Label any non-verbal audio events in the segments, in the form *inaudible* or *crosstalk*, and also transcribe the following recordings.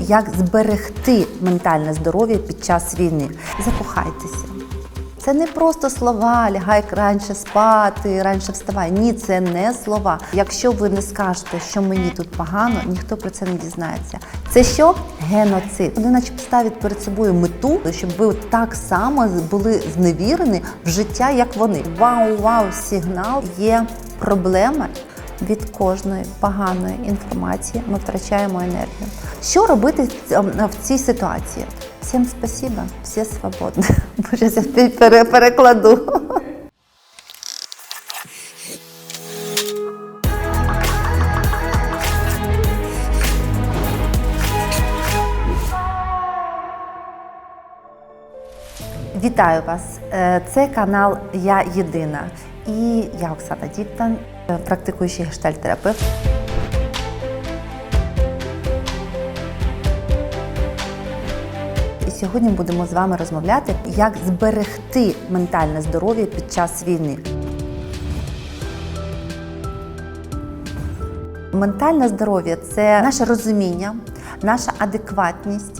як зберегти ментальне здоров'я під час війни. Закохайтеся. Це не просто слова, лягай раніше спати, раніше вставай. Ні, це не слова. Якщо ви не скажете, що мені тут погано, ніхто про це не дізнається. Це що? Геноцид. Вони наче ставлять перед собою мету, щоб ви так само були зневірені в життя, як вони. Вау, вау, сигнал є проблема. Від кожної поганої інформації ми втрачаємо енергію. Що робити в цій ситуації? Всім спасибо, всі свободні. *laughs* Боже, я перекладу. Вітаю вас! Е, Це канал Я Єдина. І я Оксана Діктан, практикуючий гештальтерапевт. І сьогодні будемо з вами розмовляти, як зберегти ментальне здоров'я під час війни. Ментальне здоров'я це наше розуміння, наша адекватність, е,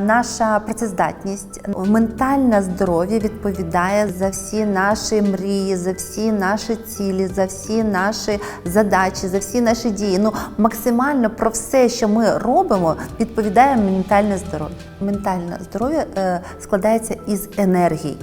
наша працездатність. Ментальне здоров'я відповідає за всі наші мрії, за всі наші цілі, за всі наші задачі, за всі наші дії. Ну максимально про все, що ми робимо, відповідає ментальне здоров'я. Ментальне здоров'я е, складається із енергій.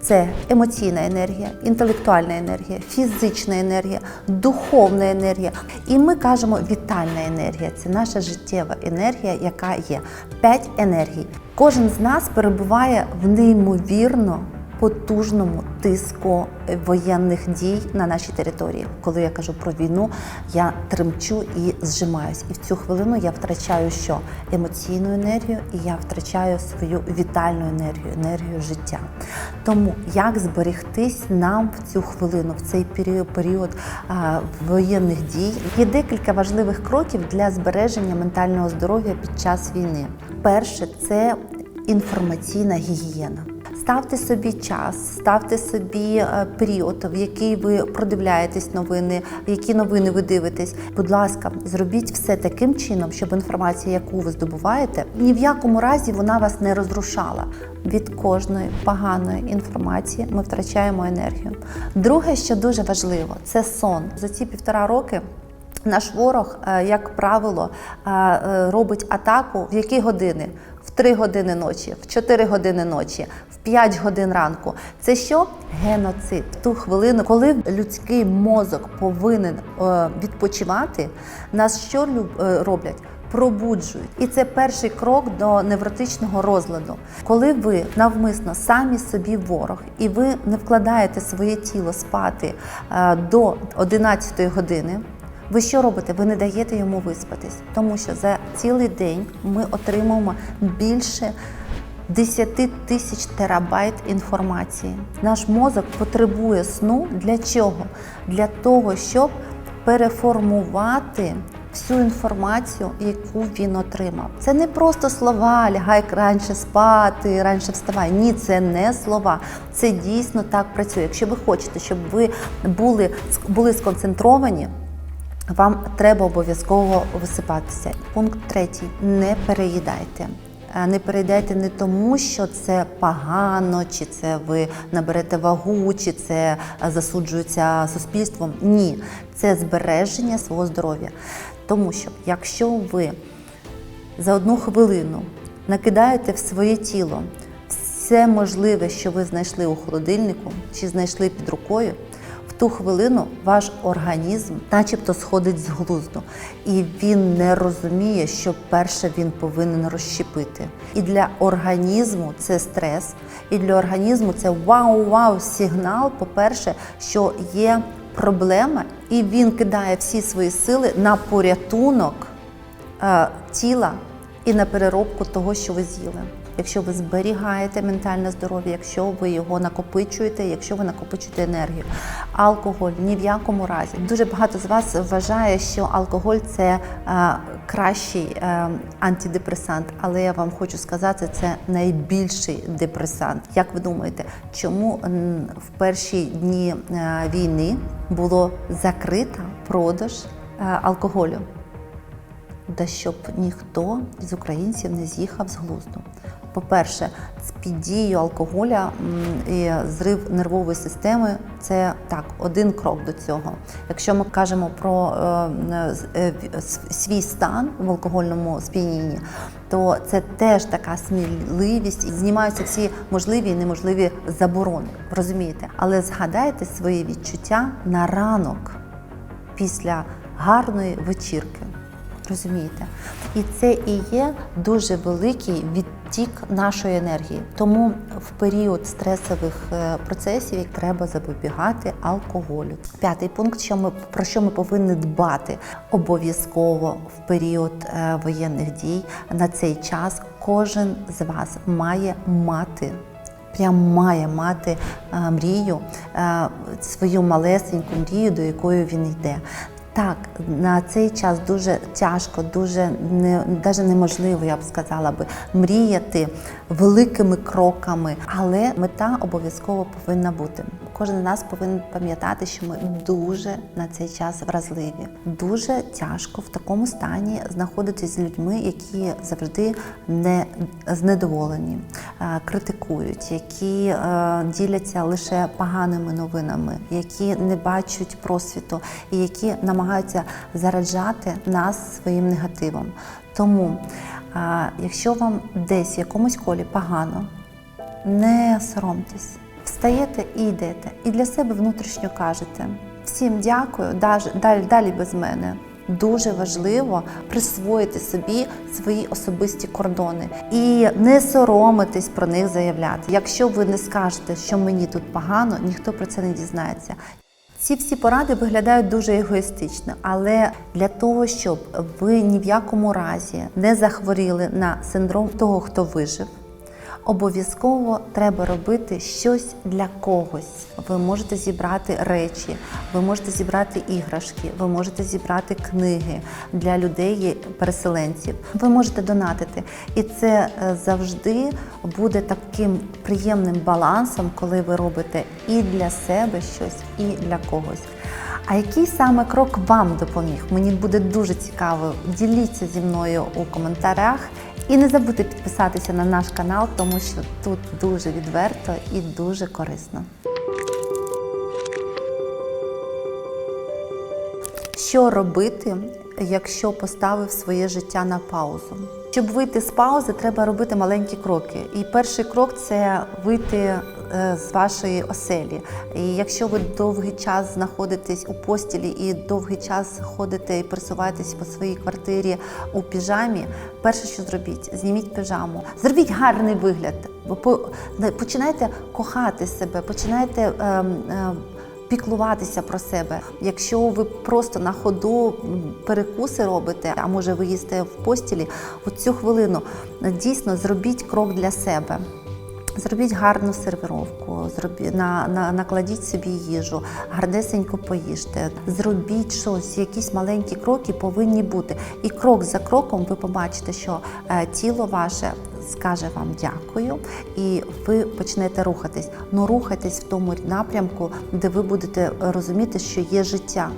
Це емоційна енергія, інтелектуальна енергія, фізична енергія, духовна енергія. І ми кажемо вітальна енергія. Це наша життєва енергія, яка є. П'ять енергій. Кожен з нас перебуває в неймовірно потужному тиску воєнних дій на нашій території. Коли я кажу про війну, я тремчу і зжимаюсь. І в цю хвилину я втрачаю що? Емоційну енергію, і я втрачаю свою вітальну енергію, енергію життя. Тому як зберегтись нам в цю хвилину, в цей період, період а, воєнних дій? Є декілька важливих кроків для збереження ментального здоров'я під час війни. Перше це інформаційна гігієна. Ставте собі час, ставте собі е, період, в який ви продивляєтесь новини, які новини ви дивитесь. Будь ласка, зробіть все таким чином, щоб інформація, яку ви здобуваєте, ні в якому разі вона вас не розрушала. Від кожної поганої інформації ми втрачаємо енергію. Друге, що дуже важливо, це сон. За ці півтора роки. Наш ворог, е, як правило, е, е, робить атаку в які години? В 3 години ночі, в 4 години ночі, в 5 годин ранку. Це що? Геноцид. В ту хвилину, коли людський мозок повинен відпочивати, нас що роблять? Пробуджують, і це перший крок до невротичного розладу. Коли ви навмисно самі собі ворог, і ви не вкладаєте своє тіло спати до 11 години. Ви що робите? Ви не даєте йому виспатись, тому що за цілий день ми отримуємо більше 10 тисяч терабайт інформації. Наш мозок потребує сну для чого? Для того, щоб переформувати всю інформацію, яку він отримав. Це не просто слова, лягай раніше спати, раніше вставай. Ні, це не слова. Це дійсно так працює. Якщо ви хочете, щоб ви були, були сконцентровані. Вам треба обов'язково висипатися. Пункт третій: не переїдайте. Е, Не переїдайте не тому, що це погано, чи це ви наберете вагу, чи це е, засуджується суспільством. Ні, це збереження свого здоров'я. Тому що якщо ви за одну хвилину накидаєте в своє тіло все можливе, що ви знайшли у холодильнику чи знайшли під рукою, ту хвилину ваш організм начебто сходить з глузду, і він не розуміє, що перше він повинен розщепити. І для організму це стрес, і для організму це вау-вау сигнал, по-перше, що є проблема, і він кидає всі свої сили на порятунок е, тіла і на переробку того, що ви з'їли. Якщо ви зберігаєте ментальне здоров'я, якщо ви його накопичуєте, якщо ви накопичуєте енергію, алкоголь ні в якому разі. Дуже багато з вас вважає, що алкоголь це е, кращий е, антидепресант, але я вам хочу сказати, це найбільший депресант. Як ви думаєте, чому в перші дні е, війни було закрита продаж е, алкоголю? да щоб ніхто з українців не з'їхав з глузду. По-перше, під дією алкоголя і зрив нервової системи це так, один крок до цього. Якщо ми кажемо про е, е, свій стан в алкогольному сп'янінні, то це теж така сміливість, знімаються всі можливі і неможливі заборони. Розумієте? Але згадайте свої відчуття на ранок після гарної вечірки. Розумієте? І це і є дуже великий відтік нашої енергії. Тому в період стресових е, процесів треба запобігати алкоголю. П'ятий пункт, що ми про що ми повинні дбати обов'язково в період е, воєнних дій на цей час. Кожен з вас має мати прям має мати е, мрію, свою малесеньку мрію, до якої він йде. Так, на цей час дуже тяжко, дуже не навіть неможливо, я б сказала би, мріяти великими кроками, але мета обов'язково повинна бути. Кожен з нас повинен пам'ятати, що ми дуже на цей час вразливі. Дуже тяжко в такому стані знаходитись з людьми, які завжди не знедоволені, е, критикують, які е, діляться лише поганими новинами, які не бачать просвіту і які намагаються зараджати нас своїм негативом. Тому, якщо вам десь в якомусь колі погано, не соромтесь, встаєте і йдете. І для себе внутрішньо кажете: всім дякую, далі, далі без мене. Дуже важливо присвоїти собі свої особисті кордони і не соромитись про них заявляти. Якщо ви не скажете, що мені тут погано, ніхто про це не дізнається. Ці всі поради виглядають дуже егоїстично, але для того, щоб ви ні в якому разі не захворіли на синдром того, хто вижив, обов'язково треба робити щось для когось. Ви можете зібрати речі, ви можете зібрати іграшки, ви можете зібрати книги для людей, переселенців. Ви можете донатити. І це е, завжди буде таким приємним балансом, коли ви робите і для себе щось, і для когось. А який саме крок вам допоміг? Мені буде дуже цікаво. Діліться зі мною у коментарях. І не забудьте підписатися на наш канал, тому що тут дуже відверто і дуже корисно. Що робити, якщо поставив своє життя на паузу? Щоб вийти з паузи, треба робити маленькі кроки. І перший крок це вийти е, з вашої оселі. І якщо ви довгий час знаходитесь у постілі і довгий час ходите і пересуваєтесь по своїй квартирі у піжамі, перше, що зробіть, зніміть піжаму, зробіть гарний вигляд. Починайте кохати себе, починайте. ем, ем, піклуватися про себе. Якщо ви просто на ходу перекуси робите, а може ви їсте в постілі, от цю хвилину дійсно зробіть крок для себе. Зробіть гарну сервіровку, зробіть, на, на, накладіть собі їжу, гарнесенько поїжте, зробіть щось, якісь маленькі кроки повинні бути. І крок за кроком ви побачите, що е, тіло ваше скаже вам дякую, і ви почнете рухатись. Ну рухайтесь в тому напрямку, де ви будете розуміти, що є життя.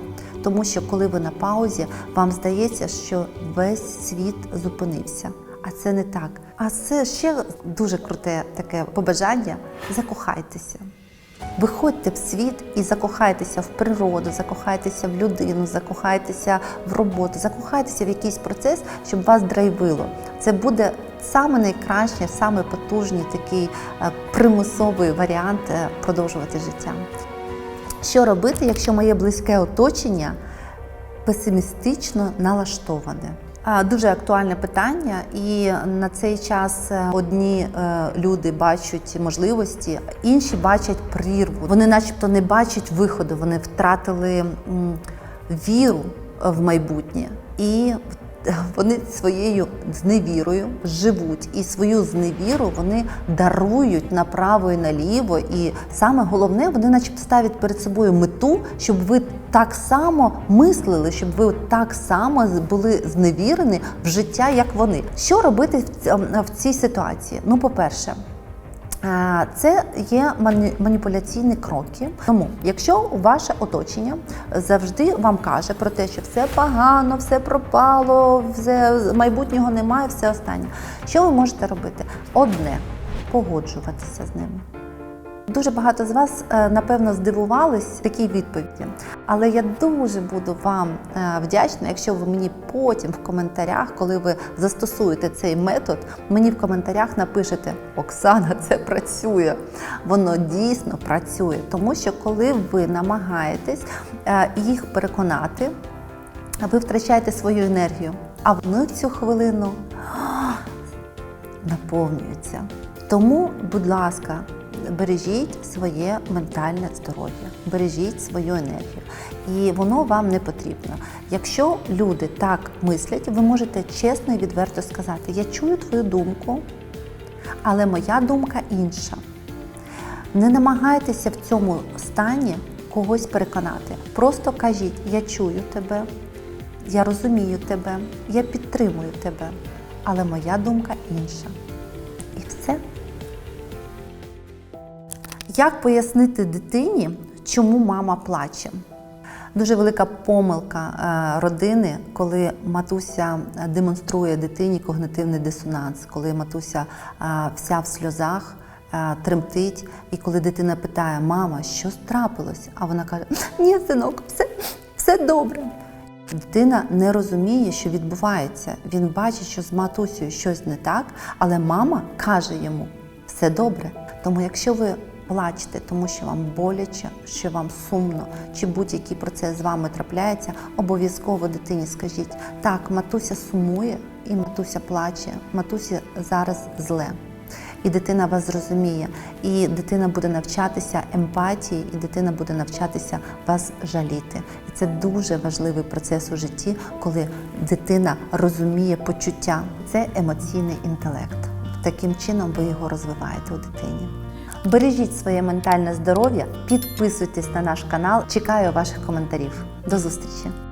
Тому що коли ви на паузі, вам здається, що весь світ зупинився. А це не так. А це ще дуже круте таке побажання: закохайтеся. Виходьте в світ і закохайтеся в природу, закохайтеся в людину, закохайтеся в роботу, закохайтеся в якийсь процес, щоб вас драйвило. Це буде саме найкращий, саме потужний такий е, примусовий варіант е, продовжувати життя. Що робити, якщо моє близьке оточення песимістично налаштоване? Дуже актуальне питання, і на цей час е, одні е, люди бачать можливості, інші бачать прірву. Вони, начебто, не бачать виходу, вони втратили віру в майбутнє і вони своєю зневірою живуть, і свою зневіру вони дарують направо і наліво. І саме головне, вони, начебто, ставлять перед собою мету, щоб ви так само мислили, щоб ви так само були зневірені в життя, як вони. Що робити в цій ситуації? Ну, по-перше, Е, Це є мані- маніпуляційні кроки. Тому, якщо ваше оточення завжди вам каже про те, що все погано, все пропало, все майбутнього немає, все останнє. Що ви можете робити? Одне погоджуватися з ними. Дуже багато з вас, е, напевно, здивувались такій відповіді. Але я дуже буду вам е, вдячна, якщо ви мені потім в коментарях, коли ви застосуєте цей метод, мені в коментарях напишете: Оксана, це працює. Воно дійсно працює. Тому що коли ви намагаєтесь е, їх переконати, ви втрачаєте свою енергію. А вони в цю хвилину наповнюються. Тому, будь ласка, бережіть своє ментальне здоров'я, бережіть свою енергію. І воно вам не потрібно. Якщо люди так мислять, ви можете чесно і відверто сказати: Я чую твою думку, але моя думка інша. Не намагайтеся в цьому стані когось переконати. Просто кажіть: я чую тебе, я розумію тебе, я підтримую тебе, але моя думка інша. Як пояснити дитині, чому мама плаче? Дуже велика помилка е, родини, коли матуся е, демонструє дитині когнитивний дисонанс, коли матуся е, вся в сльозах, тремтить, і коли дитина питає, мама, що трапилось? А вона каже: Ні, синок, все, все добре. Дитина не розуміє, що відбувається. Він бачить, що з матусею щось не так, але мама каже йому все добре. Тому, якщо ви плачете, тому що вам боляче, що вам сумно, чи будь-який процес з вами трапляється, обов'язково дитині скажіть: так, матуся сумує і матуся плаче, матусі зараз зле. І дитина вас зрозуміє, і дитина буде навчатися емпатії, і дитина буде навчатися вас жаліти. І це дуже важливий процес у житті, коли дитина розуміє почуття. Це емоційний інтелект. Таким чином ви його розвиваєте у дитині. Бережіть своє ментальне здоров'я, підписуйтесь на наш канал. Чекаю ваших коментарів. До зустрічі!